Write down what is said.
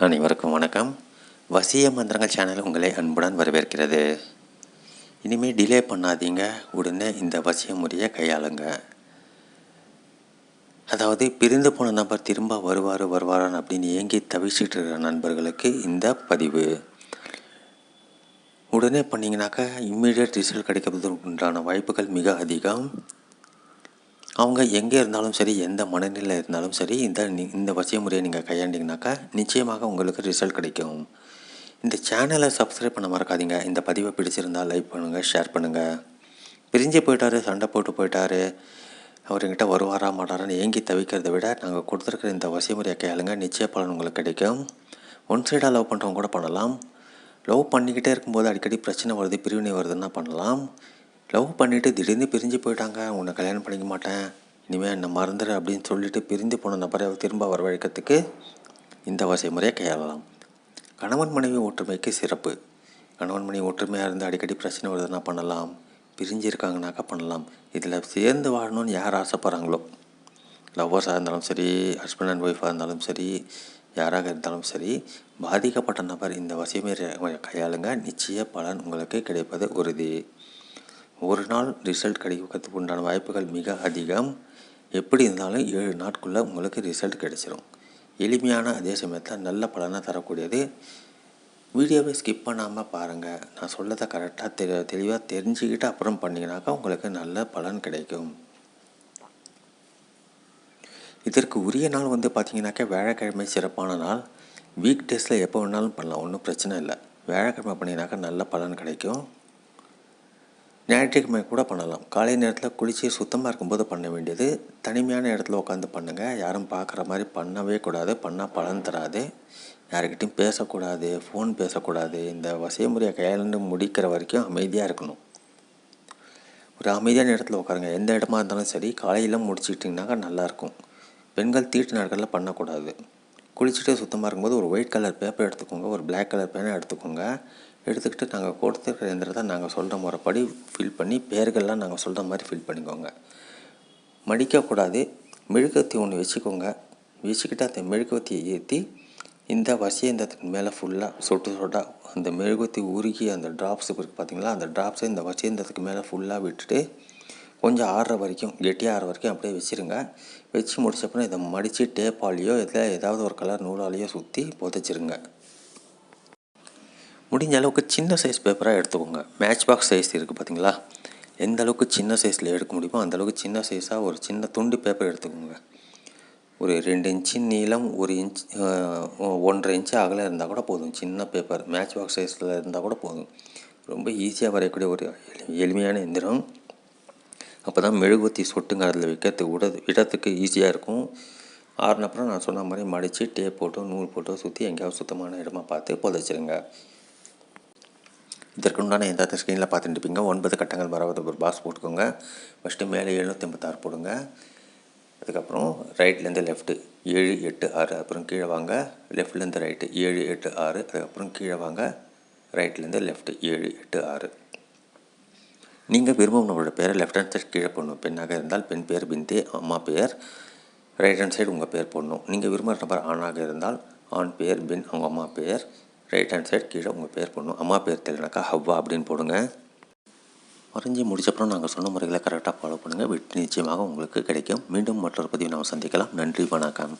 அனைவருக்கும் வணக்கம். வசிய மந்திரங்கள் சேனல் உங்களை அன்புடன் வரவேற்கிறது. இனிமேல் டிலே பண்ணாதீங்க. உடனே இந்த வசிய முறையை கையாளுங்க. அதாவது பிரிந்து போன நபர் திரும்ப வருவார் வருவாரான் அப்படின்னு ஏங்கி தவிச்சிட்டு இருக்கிற நண்பர்களுக்கு இந்த பதிவு. உடனே பண்ணிங்கனாக்கா இம்மீடியட் ரிசல்ட் கிடைக்கிறதுக்கு உண்டான வாய்ப்புகள் மிக அதிகம். அவங்க எங்கே இருந்தாலும் சரி எந்த மனநிலையில் இருந்தாலும் சரி இந்த இந்த வசிய முறையை நீங்கள் கையாண்டிங்கனாக்கா நிச்சயமாக உங்களுக்கு ரிசல்ட் கிடைக்கும். இந்த சேனலை சப்ஸ்கிரைப் பண்ண மறக்காதீங்க. இந்த பதிவை பிடிச்சிருந்தால் லைக் பண்ணுங்கள் ஷேர் பண்ணுங்கள் பிரிஞ்சு போயிட்டாரு சண்டை போட்டு போயிட்டாரு. அவர் எங்கிட்ட வருவாரா மாட்டாரான்னு ஏங்கி தவிக்கிறதை விட நாங்கள் கொடுத்துருக்குற இந்த வசிய முறையை கையாளுங்க நிச்சய பலன் உங்களுக்கு கிடைக்கும். ஒன் சைடாக லவ் பண்ணுறவங்க கூட பண்ணலாம். லவ் பண்ணிக்கிட்டே இருக்கும்போது அடிக்கடி பிரச்சனை வருது பிரிவினை வருதுன்னா பண்ணலாம். லவ் பண்ணிவிட்டு திடீர்னு பிரிஞ்சு போயிட்டாங்க. உன்னை கல்யாணம் பண்ணிக்க மாட்டேன். இனிமேல் என்னை மறந்துடு அப்படின்னு சொல்லிட்டு பிரிந்து போன நபரை திரும்ப வரவழைக்கிறதுக்கு இந்த வசை முறையை கையாளலாம் கணவன் மனைவி ஒற்றுமைக்கு சிறப்பு. கணவன் மனைவி ஒற்றுமையாக இருந்து அடிக்கடி பிரச்சனை வருதுன்னா பண்ணலாம்? பிரிஞ்சு இருக்காங்கனாக்கா பண்ணலாம். இதில் சேர்ந்து வாழணும்னு யார் ஆசைப்பட்றாங்களோ? லவ்வர்ஸாக இருந்தாலும் சரி ஹஸ்பண்ட் அண்ட் ஒய்ஃபாக இருந்தாலும் சரி யாராக இருந்தாலும் சரி பாதிக்கப்பட்ட நபர் இந்த வசியமை கையாளுங்க. நிச்சய பலன் உங்களுக்கு கிடைப்பது உறுதி. ஒரு நாள் ரிசல்ட் கிடைக்கிறதுக்கு உண்டான வாய்ப்புகள் மிக அதிகம். எப்படி இருந்தாலும் ஏழு நாட்குள்ளே உங்களுக்கு ரிசல்ட் கிடைச்சிரும். எளிமையான அதே சமயத்தில் நல்ல பலனை தரக்கூடியது. வீடியோவை ஸ்கிப் பண்ணாமல் பாருங்கள் நான் சொல்லதை கரெக்டாக தெ தெளிவாக தெரிஞ்சுக்கிட்டு அப்புறம் பண்ணிங்கனாக்கா உங்களுக்கு நல்ல பலன் கிடைக்கும். இதற்கு உரிய நாள் வந்து பார்த்தீங்கன்னாக்கா வியாழக்கிழமை சிறப்பான நாள். வீக் டேஸில் எப்போ வேணாலும் பண்ணலாம். ஒன்றும் பிரச்சனை இல்லை. வியாழக்கிழமை பண்ணிங்கனாக்கா நல்ல பலன் கிடைக்கும். ஞாயிற்றுக்கிழமை கூட பண்ணலாம். காலை நேரத்தில் குளித்து சுத்தமாக இருக்கும்போது பண்ண வேண்டியது. தனிமையான இடத்துல உட்காந்து பண்ணுங்கள் யாரும் பார்க்குற மாதிரி பண்ணவே கூடாது. பண்ணால் பலன் தராது. யாருக்கிட்டையும் பேசக்கூடாது. ஃபோன் பேசக்கூடாது. இந்த வசைமுறையை கையாண்டு முடிக்கிற வரைக்கும் அமைதியாக இருக்கணும். ஒரு அமைதியான இடத்துல உட்காருங்க எந்த இடமா இருந்தாலும் சரி காலையில் முடிச்சுக்கிட்டிங்கனாக்கா நல்லாயிருக்கும் பெண்கள் தீட்டு நாட்களில் பண்ணக்கூடாது. குளிச்சுட்டு சுத்தமாக இருக்கும்போது ஒரு ஒயிட் கலர் பேப்பர் எடுத்துக்கோங்க. ஒரு பிளாக் கலர் பேனை எடுத்துக்கோங்க. எடுத்துக்கிட்டு நாங்கள் கொடுத்துருக்கிற எந்திரத்தை நாங்கள் சொல்கிற முறைப்படி ஃபில் பண்ணி பேர்கள்லாம் நாங்கள் சொல்கிற மாதிரி ஃபில் பண்ணிக்கோங்க. மடிக்கக்கூடாது மெழுகுவத்தி ஒன்று வச்சுக்கோங்க. வச்சுக்கிட்டு அந்த மெழுகுவத்தியை ஏற்றி இந்த வசியந்திரத்துக்கு மேலே ஃபுல்லாக சொட்டு சொட்டா அந்த மெழுகுவத்தி உருகி அந்த ட்ராப்ஸ் இருக்குது பார்த்தீங்களா அந்த ட்ராப்ஸை இந்த வசியந்திரத்துக்கு மேலே ஃபுல்லாக விட்டுட்டு கொஞ்சம் ஆறுற வரைக்கும் கெட்டியாக ஆறுற வரைக்கும் அப்படியே வச்சுருங்க. வச்சு முடிச்சப்பறம் இதை மடித்து டேப்பாலேயோ இதில் ஏதாவது ஒரு கலர் நூலாலேயோ சுற்றி புதைச்சிருங்க. முடிஞ்ச அளவுக்கு சின்ன சைஸ் பேப்பராக எடுத்துக்கோங்க. மேட்ச் பாக்ஸ் சைஸ் இருக்குது பார்த்தீங்களா எந்த அளவுக்கு சின்ன சைஸில் எடுக்க முடியுமோ அந்தளவுக்கு சின்ன சைஸாக ஒரு சின்ன துண்டு பேப்பர் எடுத்துக்கோங்க. ஒரு ரெண்டு இன்ச்சு நீளம் ஒரு இன்ச் ஒன்றரை இன்ச்சு அகலம் இருந்தால் கூட போதும். சின்ன பேப்பர் மேட்ச் பாக்ஸ் சைஸில் இருந்தால் கூட போதும். ரொம்ப ஈஸியாக வரையக்கூடிய ஒரு எளி- எளிமையான எந்திரம் அப்போ தான் மெழுகுவத்தி சொட்டுங்க அதில் விற்கிறதுக்கு விட விடத்துக்கு ஈஸியாக இருக்கும். ஆறுனப்புறம் நான் சொன்ன மாதிரி மடித்து டேப் போட்டோ நூல் போட்டோ சுற்றி எங்கேயாவது சுத்தமான இடமா பார்த்து புதைச்சிருங்க. இதற்கு உண்டான எந்த ஸ்க்ரீனில் பார்த்துட்டு இருப்பீங்க ஒன்பது கட்டங்கள் வராத ஒரு பாக்ஸ் போட்டுக்கோங்க. ஃபஸ்ட்டு மேலே எழுநூற்றி ஐம்பத்தாறு போடுங்க. அதுக்கப்புறம் ரைட்லேருந்து லெஃப்ட்டு ஏழு எட்டு ஆறு அப்புறம் கீழே வாங்க. லெஃப்ட்லேருந்து ரைட்டு ஏழு எட்டு ஆறு அதுக்கப்புறம் கீழே வாங்க. ரைட்லேருந்து லெஃப்ட்டு ஏழு எட்டு ஆறு. நீங்கள் விரும்பும் நம்மளோட பேரை லெஃப்ட் ஹேண்ட் சைடு கீழே போடணும். பெண்ணாக இருந்தால் பெண் பேர் பிந்தே அம்மா பேர் ரைட் ஹேண்ட் சைடு உங்கள் பேர் போடணும். நீங்கள் விரும்புகிற நபர் ஆணாக இருந்தால் ஆண் பேர் பின் அவங்க அம்மா பேர் ரைட் ஹேண்ட் சைடு கீழே உங்கள் பேர் போடணும். அம்மா பேர் தெரியலனாக்கா ஹவ்வா அப்படின்னு போடுங்க. வரைஞ்சி முடிச்சப்பறம் நாங்கள் சொன்ன முறைகளை கரெக்டாக ஃபாலோ பண்ணுங்கள் வெற்றி நிச்சயமாக உங்களுக்கு கிடைக்கும். மீண்டும் மற்றொரு பதிவு நாம் சந்திக்கலாம். நன்றி வணக்கம்.